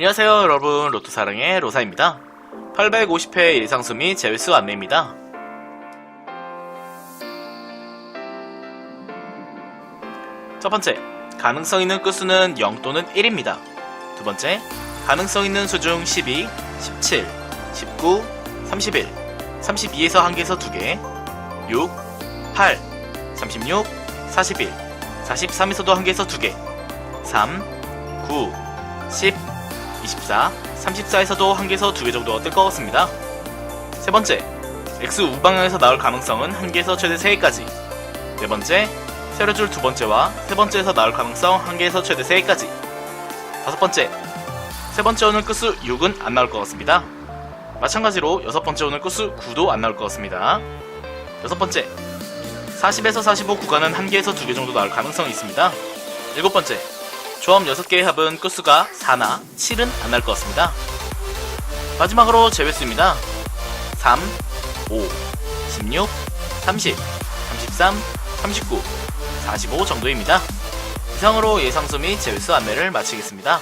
안녕하세요 여러분. 로또사랑의 로사입니다. 850회 예상수 및 제외수 안내입니다. 첫 번째 가능성 있는 끝수는 0 또는 1입니다. 두 번째 가능성 있는 수 중 12, 17, 19, 31, 32에서 1개에서 2개 6, 8, 36, 41, 43에서도 1개에서 2개 3, 9, 10, 24, 34에서도 한 개에서 두 개 정도 뜰것 같습니다. 세 번째, X 우방향에서 나올 가능성은 한 개에서 최대 3개까지. 네 번째, 세로 줄 두 번째와 세 번째에서 나올 가능성 한 개에서 최대 3개까지. 다섯 번째, 세 번째 오늘 끝수 6은 안 나올 것 같습니다. 마찬가지로 여섯 번째 오늘 끝수 9도 안 나올 것 같습니다. 여섯 번째, 40에서 45 구간은 한 개에서 두 개 정도 나올 가능성이 있습니다. 일곱 번째, 조합 6개의 합은 끝수가 4나 7은 안 날 것 같습니다. 마지막으로 제외수입니다. 3, 5, 16, 30, 33, 39, 45 정도입니다. 이상으로 예상수 및 제외수 안내를 마치겠습니다.